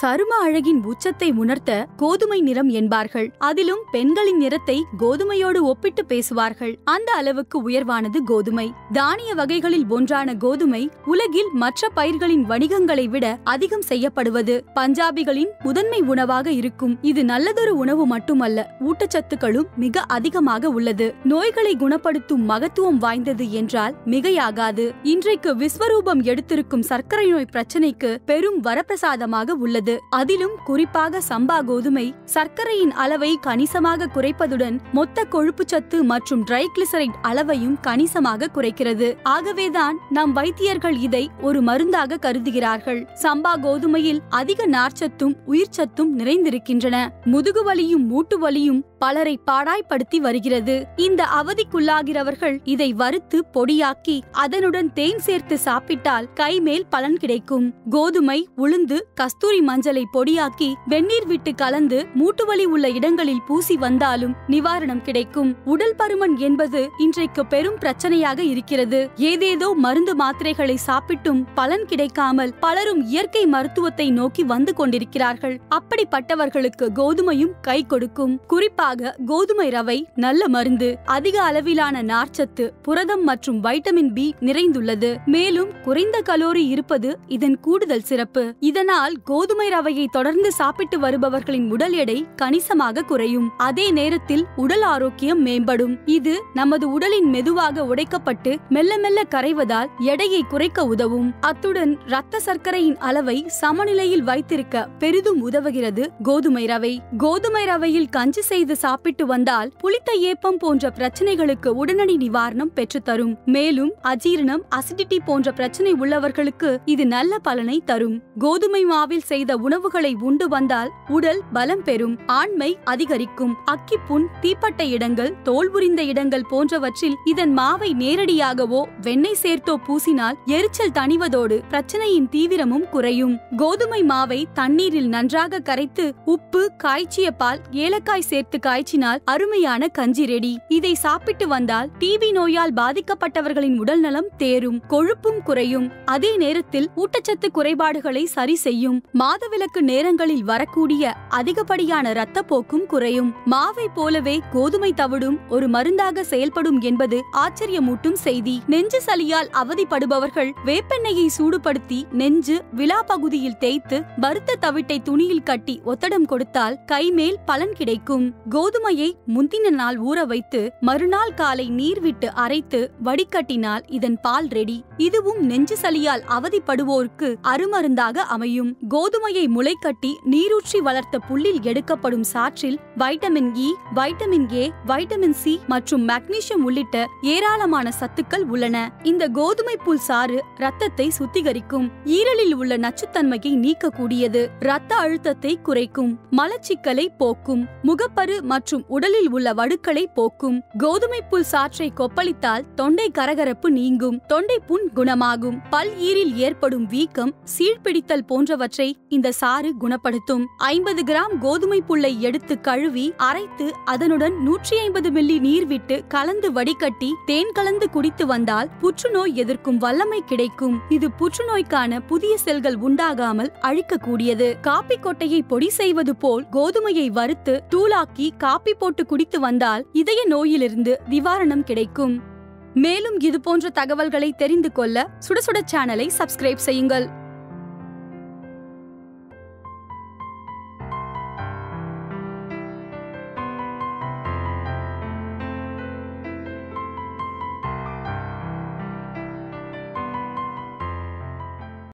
சரும அழகின் உச்சத்தை உணர்த்த கோதுமை நிறம் என்பார்கள். அதிலும் பெண்களின் நிறத்தை கோதுமையோடு ஒப்பிட்டு பேசுவார்கள். அந்த அளவுக்கு உயர்வானது கோதுமை. தானிய வகைகளில் ஒன்றான கோதுமை உலகில் மற்ற பயிர்களின் வணிகங்களை விட அதிகம் செய்யப்படுவது பஞ்சாபிகளின் முதன்மை உணவாக இருக்கும். இது நல்லதொரு உணவு மட்டுமல்ல ஊட்டச்சத்துக்களும் மிக அதிகமாக உள்ளது. நோய்களை குணப்படுத்தும் மகத்துவம் வாய்ந்தது என்றால் மிகையாகாது. இன்றைக்கு விஸ்வரூபம் எடுத்திருக்கும் சர்க்கரை நோய் பிரச்சனைக்கு பெரும் வரப்பிரசாதமாக உள்ளது. உள்ளது அதிலும் குறிப்பாக சம்பா கோதுமை சர்க்கரையின் அளவை கணிசமாக குறைப்பதுடன் மொத்த கொழுப்பு சத்து மற்றும் டிரைகிளிசரைட் அளவையும் கணிசமாக குறைக்கிறது. ஆகவேதான் நம் வைத்தியர்கள் இதை ஒரு மருந்தாக கருதுகிறார்கள். சம்பா கோதுமையில் அதிக நார்ச்சத்தும் உயிர்ச்சத்தும் நிறைந்திருக்கின்றன. முதுகுவலியும் மூட்டு வலியும் பலரை பாடாய்படுத்தி வருகிறது. இந்த அவதிக்குள்ளாகிறவர்கள் இதை வறுத்து பொடியாக்கி அதனுடன் தேன் சேர்த்து சாப்பிட்டால் கைமேல் பலன் கிடைக்கும். கோதுமை உளுந்து கஸ்தூரி மஞ்சளை பொடியாக்கி வெந்நீர் விட்டு கலந்து மூட்டுவலி உள்ள இடங்களில் பூசி வந்தாலும் நிவாரணம் கிடைக்கும். உடல் பருமன் என்பது இன்றைக்கு பெரும் பிரச்சனையாக இருக்கிறது. ஏதேதோ மருந்து மாத்திரைகளை சாப்பிட்டும் பலன் கிடைக்காமல் பலரும் இயற்கை மருத்துவத்தை நோக்கி வந்து கொண்டிருக்கிறார்கள். அப்படிப்பட்டவர்களுக்கு கோதுமையும் கை கொடுக்கும். குறிப்பாக கோதுமை ரவை நல்ல மருந்து. அதிக அளவிலான நார்ச்சத்து புரதம் மற்றும் வைட்டமின் பி நிறைந்துள்ளது. மேலும் குறைந்த கலோரி இருப்பது இதன் கூடுதல் சிறப்பு. இதனால் கோதுமை கோதுமை ரவையை தொடர்ந்து சாப்பிட்டு வருபவர்களின் உடல் எடை கணிசமாக குறையும். அதே நேரத்தில் உடல் ஆரோக்கியம் மேம்படும். இது நமது உடலின் மெதுவாக உடைக்கப்பட்டு மெல்ல மெல்ல கரைவதால் எடையை குறைக்க உதவும். அத்துடன் இரத்த சர்க்கரையின் அளவை சமநிலையில் வைத்திருக்க பெரிதும் உதவுகிறது கோதுமை ரவை. கோதுமை ரவையில் கஞ்சி செய்து சாப்பிட்டு வந்தால் புளித்த ஏப்பம் போன்ற பிரச்சனைகளுக்கு உடனடி நிவாரணம் பெற்றுத்தரும் மேலும் அஜீரணம் அசிடிட்டி போன்ற பிரச்சனை உள்ளவர்களுக்கு இது நல்ல பலனை தரும். கோதுமை மாவில் செய்த உணவுகளை உண்டு வந்தால் உடல் பலம் பெறும் ஆண்மை அதிகரிக்கும். அக்கிப்புண் தீப்பட்ட இடங்கள் தோல் உரிந்த இடங்கள் போன்றவற்றில் இதன் மாவை நேரடியாகவோ வெண்ணெய் சேர்த்தோ பூசினால் எரிச்சல் தணிவதோடு பிரச்சனையின் தீவிரமும் குறையும். கோதுமை மாவை தண்ணீரில் நன்றாக கரைத்து உப்பு காய்ச்சிய பால் ஏலக்காய் சேர்த்து காய்ச்சினால் அருமையான கஞ்சி ரெடி. இதை சாப்பிட்டு வந்தால் டிபி நோயால் பாதிக்கப்பட்டவர்களின் உடல்நலம் தேரும் கொழுப்பும் குறையும். அதே நேரத்தில் ஊட்டச்சத்து குறைபாடுகளை சரி செய்யும். மா மாதவிலக்கு நேரங்களில் வரக்கூடிய அதிகப்படியான இரத்தப்போக்கும் குறையும். மாவை போலவே கோதுமை தவிடும் ஒரு மருந்தாக செயல்படும் என்பது ஆச்சரியமூட்டும் செய்தி. நெஞ்சு சளியால் அவதிப்படுபவர்கள் வேப்பெண்ணெயை சூடுபடுத்தி நெஞ்சு விழா பகுதியில் தேய்த்து வறுத்த தவிட்டை துணியில் கட்டி ஒத்தடம் கொடுத்தால் கைமேல் பலன் கிடைக்கும். கோதுமையை முந்தின நாள் ஊற வைத்து மறுநாள் காலை நீர் விட்டு அரைத்து வடிகட்டினால் இதன் பால் ரெடி. இதுவும் நெஞ்சு சளியால் அவதிப்படுவோருக்கு அருமருந்தாக அமையும். கோதுமை கோதுமையை முளைக்கட்டி நீரூற்றி வளர்த்த புல்லில் எடுக்கப்படும் சாற்றில் vitamin E vitamin A vitamin C மற்றும் மக்னீசியம் உள்ளிட்ட ஏராளமான சத்துக்கள் உள்ளன. இந்த கோதுமை புல் சாறு ரத்தத்தை சுத்திகரிக்கும். ஈரலில் உள்ள நச்சுத்தன்மையை நீக்கக்கூடியது. ரத்த அழுத்தத்தை குறைக்கும். மலச்சிக்கலை போக்கும். முகப்பரு மற்றும் உடலில் உள்ள வடுக்களை போக்கும். கோதுமை புல் சாற்றை கொப்பளித்தால் தொண்டை கரகரப்பு நீங்கும். தொண்டை புண் குணமாகும். பல் ஈரில் ஏற்படும் வீக்கம் சீழ்பிடித்தல் போன்றவற்றை இந்த சாறு குணப்படுத்தும். ஐம்பது கிராம் கோதுமை புல்லை எடுத்து கழுவி அரைத்து அதனுடன் நூற்றி ஐம்பது மில்லி நீர் விட்டு கலந்து வடிகட்டி தேன் கலந்து குடித்து வந்தால் புற்றுநோய் எதிர்க்கும் வல்லமை கிடைக்கும். இது புற்றுநோய்க்கான புதிய செல்கள் உண்டாகாமல் அழிக்கக்கூடியது. காப்பி கொட்டையை பொடி செய்வது போல் கோதுமையை வறுத்து தூளாக்கி காப்பி போட்டு குடித்து வந்தால் இதய நோயிலிருந்து நிவாரணம் கிடைக்கும். மேலும் இது போன்ற தகவல்களை தெரிந்து கொள்ள சுட சுட சேனலை சப்ஸ்கிரைப் செய்யுங்கள்.